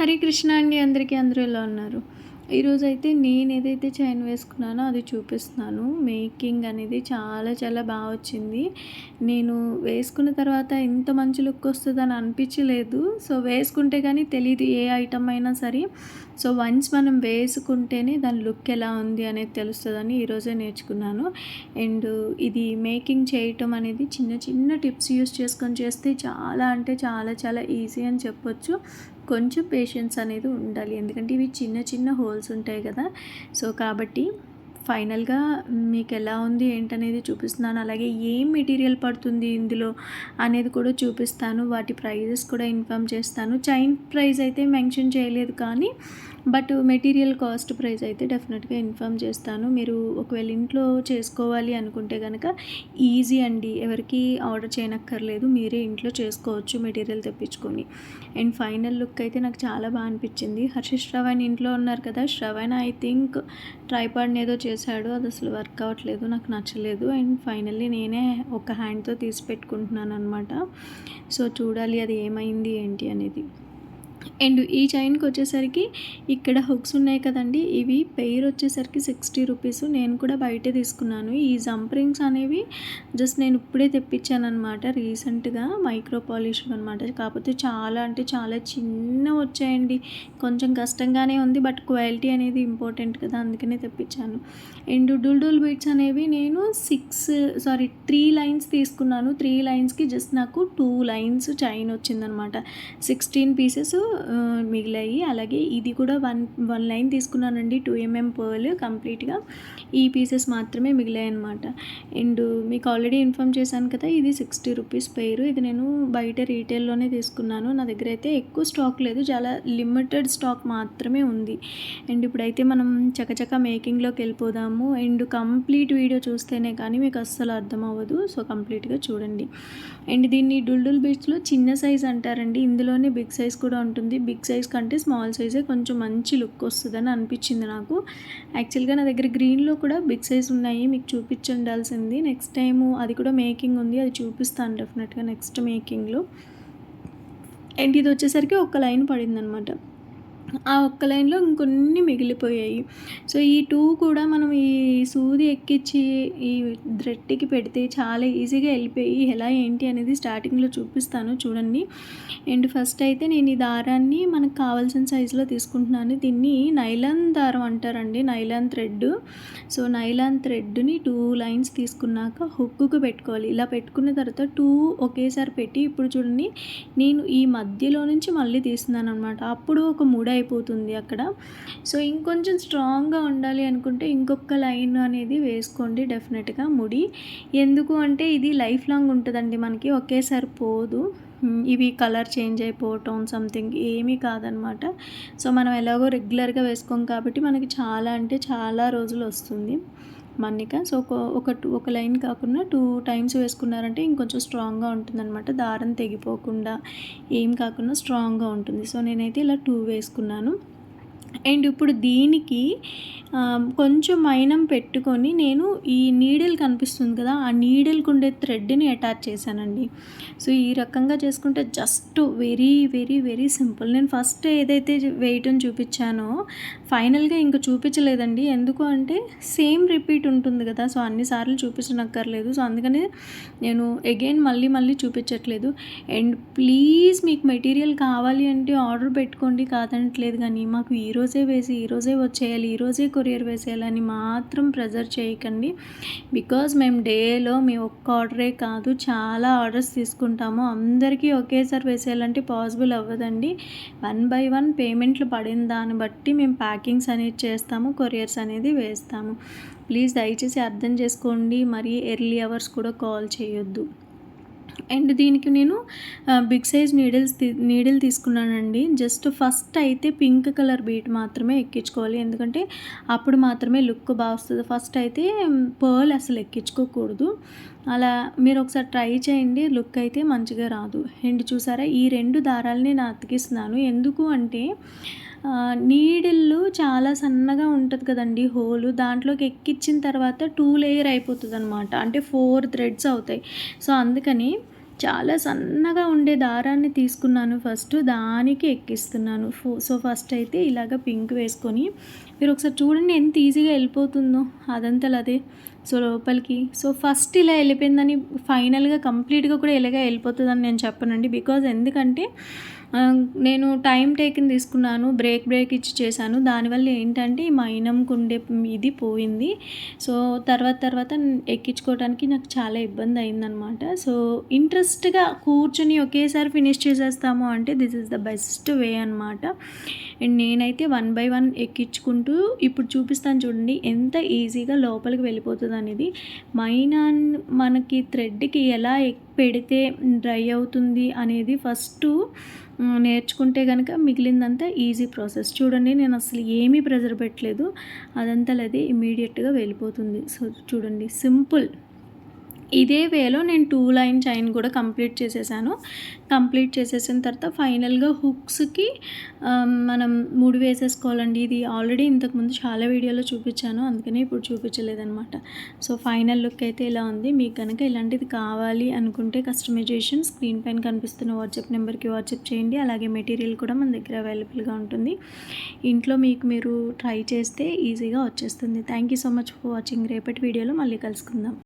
హరే కృష్ణ అండి అందరికీ అందరూ ఎలా ఉన్నారు? ఈరోజు అయితే నేను ఏదైతే చైన్ వేసుకున్నానో అది చూపిస్తున్నాను. మేకింగ్ అనేది చాలా చాలా బాగా వచ్చింది. నేను వేసుకున్న తర్వాత ఇంత మంచి లుక్ వస్తుందని అనిపించలేదు. సో వేసుకుంటే కానీ తెలియదు ఏ ఐటమ్ అయినా సరే. సో వన్స్ మనం వేసుకుంటేనే దాని లుక్ ఎలా ఉంది అనేది తెలుస్తుందని ఈరోజే నేర్చుకున్నాను. అండ్ ఇది మేకింగ్ చేయటం అనేది చిన్న చిన్న టిప్స్ యూస్ చేసుకొని చేస్తే చాలా అంటే చాలా చాలా ఈజీ అని చెప్పొచ్చు. కొంచెం పేషెన్స్ అనేది ఉండాలి. ఎందుకంటే ఇవి చిన్న చిన్న హోల్స్ ఉంటాయి కదా. సో కాబట్టి ఫైనల్గా మీకు ఎలా ఉంది ఏంటనేది చూపిస్తున్నాను. అలాగే ఏం మెటీరియల్ పడుతుంది ఇందులో అనేది కూడా చూపిస్తాను. వాటి ప్రైజెస్ కూడా ఇన్ఫామ్ చేస్తాను. చైన్ ప్రైస్ అయితే మెన్షన్ చేయలేదు కానీ బట్ మెటీరియల్ కాస్ట్ ప్రైస్ అయితే డెఫినెట్గా ఇన్ఫామ్ చేస్తాను. మీరు ఒకవేళ ఇంట్లో చేసుకోవాలి అనుకుంటే కనుక ఈజీ అండి. ఎవరికి ఆర్డర్ చేయనక్కర్లేదు. మీరే ఇంట్లో చేసుకోవచ్చు మెటీరియల్ తెప్పించుకొని. అండ్ ఫైనల్ లుక్ అయితే నాకు చాలా బాగా అనిపించింది. హర్ష శ్రవణ్ ఇంట్లో ఉన్నారు కదా. శ్రవణ్ ఐ థింక్ ట్రైపాడ్ని ఏదో చేశాడు. అది అసలు వర్క్ అవ్వట్లేదు. నాకు నచ్చలేదు. అండ్ ఫైనల్లీ నేనే ఒక హ్యాండ్తో తీసి పెట్టుకుంటున్నాను అనమాట సో చూడాలి అది ఏమైంది ఏంటి అనేది. అండ్ ఈ చైన్కి వచ్చేసరికి ఇక్కడ హుక్స్ ఉన్నాయి కదండి. ఇవి పెయిర్ వచ్చేసరికి సిక్స్టీ రూపీస్. నేను కూడా బయటే తీసుకున్నాను. ఈ జంపరింగ్స్ అనేవి జస్ట్ నేను ఇప్పుడే తెప్పించాను అనమాట రీసెంట్గా. మైక్రో పాలిష్ అనమాట కాకపోతే చాలా అంటే చాలా చిన్న వచ్చాయండి. కొంచెం కష్టంగానే ఉంది బట్ క్వాలిటీ అనేది ఇంపార్టెంట్ కదా అందుకనే తెప్పించాను. అండ్ డూల్ బీట్స్ అనేవి నేను సిక్స్ సారీ త్రీ లైన్స్ తీసుకున్నాను. త్రీ లైన్స్కి జస్ట్ నాకు టూ లైన్స్ చైన్ వచ్చిందనమాట సిక్స్టీన్ పీసెస్ మిగిలాయి. అలాగే ఇది కూడా వన్ వన్ లైన్ తీసుకున్నానండి. టూ ఎంఎం పర్ల్ కంప్లీట్గా. ఈ పీసెస్ మాత్రమే మిగిలాయి అనమాట అండ్ మీకు ఆల్రెడీ ఇన్ఫామ్ చేశాను కదా ఇది సిక్స్టీ రూపీస్ పేరు. ఇది నేను బయట రీటైల్లోనే తీసుకున్నాను. నా దగ్గర అయితే ఎక్కువ స్టాక్ లేదు. చాలా లిమిటెడ్ స్టాక్ మాత్రమే ఉంది. అండ్ ఇప్పుడైతే మనం చకచక మేకింగ్లోకి వెళ్ళిపోదాము. అండ్ కంప్లీట్ వీడియో చూస్తేనే కానీ మీకు అస్సలు అర్థం అవ్వదు. సో కంప్లీట్గా చూడండి. అండ్ దీన్ని డుల్డుల్ బీచ్లో చిన్న సైజ్ అంటారండి. ఇందులోనే బిగ్ సైజ్ కూడా ఉంటుంది. బిగ్ సైజ్ కంటే స్మాల్ సైజే కొంచెం మంచి లుక్ వస్తుందని అనిపించింది నాకు. యాక్చువల్గా నా దగ్గర గ్రీన్లో కూడా బిగ్ సైజ్ ఉన్నాయి. మీకు చూపించండాల్సింది. నెక్స్ట్ టైము అది కూడా మేకింగ్ ఉంది. అది చూపిస్తాను డెఫినెట్గా నెక్స్ట్ మేకింగ్లో. అండ్ ఇది వచ్చేసరికి ఒక లైన్ పడింది అనమాట ఆ ఒక్క లైన్లో ఇంకొన్ని మిగిలిపోయాయి. సో ఈ టూ కూడా మనం ఈ సూది ఎక్కించి ఈ ద్రెట్టికి పెడితే చాలా ఈజీగా వెళ్ళిపోయి ఎలా ఏంటి అనేది స్టార్టింగ్లో చూపిస్తాను చూడండి. అండ్ ఫస్ట్ అయితే నేను ఈ దారాన్ని మనకు కావాల్సిన సైజులో తీసుకుంటున్నాను. దీన్ని నైలాన్ దారం అంటారండి నైలాన్ థ్రెడ్. సో నైలాన్ థ్రెడ్ని టూ లైన్స్ తీసుకున్నాక హుక్కుకు పెట్టుకోవాలి. ఇలా పెట్టుకున్న తర్వాత టూ ఒకేసారి పెట్టి ఇప్పుడు చూడండి నేను ఈ మధ్యలో నుంచి మళ్ళీ తీస్తున్నాను అనమాట అప్పుడు ఒక మూడు అయిపోతుంది అక్కడ. సో ఇంకొంచెం స్ట్రాంగ్గా ఉండాలి అనుకుంటే ఇంకొక లైన్ అనేది వేసుకోండి డెఫినెట్గా ముడి. ఎందుకు అంటే ఇది లైఫ్ లాంగ్ ఉంటుందండి మనకి ఒకేసారి పోదు. ఇవి కలర్ చేంజ్ అయిపోవటం సంథింగ్ ఏమీ కాదనమాట. సో మనం ఎలాగో రెగ్యులర్గా వేసుకోం కాబట్టి మనకి చాలా అంటే చాలా రోజులు వస్తుంది. మన్నిక సో ఒక ఒక ఒక లైన్ కాకుండా టూ టైమ్స్ వేసుకున్నారంటే ఇంకొంచెం స్ట్రాంగ్గా ఉంటుందన్నమాట. దారం తెగిపోకుండా ఏం కాకుండా స్ట్రాంగ్గా ఉంటుంది. సో నేనైతే ఇలా టూ వేసుకున్నాను. అండ్ ఇప్పుడు దీనికి కొంచెం మైనం పెట్టుకొని నేను ఈ నీడిల్ కనిపిస్తుంది కదా ఆ నీడిల్కి ఉండే థ్రెడ్ని అటాచ్ చేశానండి. సో ఈ రకంగా చేసుకుంటే just very very very simple. నేను ఫస్ట్ ఏదైతే వేయటం చూపించానో ఫైనల్గా ఇంకా చూపించలేదండి. ఎందుకు అంటే సేమ్ రిపీట్ ఉంటుంది కదా సో అన్నిసార్లు చూపించనక్కర్లేదు. సో అందుకని నేను అగైన్ మళ్ళీ మళ్ళీ చూపించట్లేదు. అండ్ ప్లీజ్ మీకు మెటీరియల్ కావాలి అంటే ఆర్డర్ పెట్టుకోండి కాదనట్లేదు కానీ మాకు ఈరోజు ఈరోజే వేసి ఈరోజే వచ్చేయాలి ఈరోజే కొరియర్ వేసేయాలని మాత్రం ప్రెజర్ చేయకండి. బికాజ్ మేము డేలో మీ ఒక్క ఆర్డరే కాదు చాలా ఆర్డర్స్ తీసుకుంటాము. అందరికీ ఒకేసారి వేసేయాలంటే పాసిబుల్ అవ్వదండి. వన్ బై వన్ పేమెంట్లు పడిన దాన్ని బట్టి మేము ప్యాకింగ్స్ అనేది చేస్తాము కొరియర్స్ అనేది వేస్తాము. ప్లీజ్ దయచేసి అర్థం చేసుకోండి మరి ఎర్లీ అవర్స్ కూడా కాల్ చేయొద్దు. అండ్ దీనికి నేను బిగ్ సైజ్ నీడిల్స్ నీడిల్ తీసుకున్నానండి. జస్ట్ ఫస్ట్ అయితే పింక్ కలర్ బీట్ మాత్రమే ఎక్కించుకోవాలి. ఎందుకంటే అప్పుడు మాత్రమే లుక్ బాగా వస్తుంది. ఫస్ట్ అయితే పర్ల్ అసలు ఎక్కించుకోకూడదు. అలా మీరు ఒకసారి ట్రై చేయండి. లుక్ అయితే మంచిగా రాదు. అండ్ చూసారా ఈ రెండు దారాలని నేను అతికిస్తున్నాను. ఎందుకు అంటే నీడిల్లు చాలా సన్నగా ఉంటుంది కదండి హోలు. దాంట్లోకి ఎక్కించిన తర్వాత టూ లేయర్ అయిపోతుంది అనమాట అంటే ఫోర్ థ్రెడ్స్ అవుతాయి. సో అందుకని చాలా సన్నగా ఉండే దారాన్ని తీసుకున్నాను ఫస్ట్ దానికి ఎక్కిస్తున్నాను. సో ఫస్ట్ అయితే ఇలాగ పింక్ వేసుకొని మీరు ఒకసారి చూడండి ఎంత ఈజీగా వెళ్ళిపోతుందో. అదంతలు అదే. సో లోపలికి. సో ఫస్ట్ ఇలా వెళ్ళిపోయిందని ఫైనల్గా కంప్లీట్గా కూడా ఇలాగే వెళ్ళిపోతుందని నేను చెప్పనండి. బికాజ్ ఎందుకంటే నేను టైం టేకింగ్ తీసుకున్నాను బ్రేక్ బ్రేక్ ఇచ్చి చేశాను. దానివల్ల ఏంటంటే మైనం కుండే ఉండే ఇది పోయింది. సో తర్వాత తర్వాత ఎక్కించుకోవడానికి నాకు చాలా ఇబ్బంది అయిందనమాట సో ఇంట్రెస్ట్గా కూర్చొని ఒకేసారి ఫినిష్ చేసేస్తాము అంటే this is the best way అనమాట అండ్ నేనైతే వన్ బై వన్ ఎక్కించుకుంటూ ఇప్పుడు చూపిస్తాను చూడండి ఎంత ఈజీగా లోపలికి వెళ్ళిపోతుంది అనేది మైనా మనకి థ్రెడ్కి ఎలా పెడితే డ్రై అవుతుంది అనేది ఫస్ట్ నేర్చుకుంటే కనుక మిగిలిందంతా ఈజీ ప్రాసెస్. చూడండి నేను అసలు ఏమీ ప్రెజర్ పెట్టలేదు. అదంతా అది ఇమీడియట్గా వెళ్ళిపోతుంది. సో చూడండి సింపుల్. ఇదే వేలో నేను టూ లైన్ చైన్ కూడా కంప్లీట్ చేసేసాను. కంప్లీట్ చేసేసిన తర్వాత ఫైనల్గా హుక్స్కి మనం ముడి వేసేసుకోవాలండి. ఇది ఆల్రెడీ ఇంతకుముందు చాలా వీడియోలో చూపించాను. అందుకనే ఇప్పుడు చూపించలేదన్నమాట. సో ఫైనల్ లుక్ అయితే ఇలా ఉంది. మీకు కనుక ఇలాంటిది కావాలి అనుకుంటే కస్టమైజేషన్ స్క్రీన్ పైన కనిపిస్తున్న వాట్సాప్ నెంబర్కి వాట్సాప్ చేయండి. అలాగే మెటీరియల్ కూడా మన దగ్గర అవైలబుల్గా ఉంటుంది. ఇంట్లో మీకు మీరు ట్రై చేస్తే ఈజీగా వచ్చేస్తుంది. Thank you so much for watching. రేపటి వీడియోలో మళ్ళీ కలుసుకుందాం.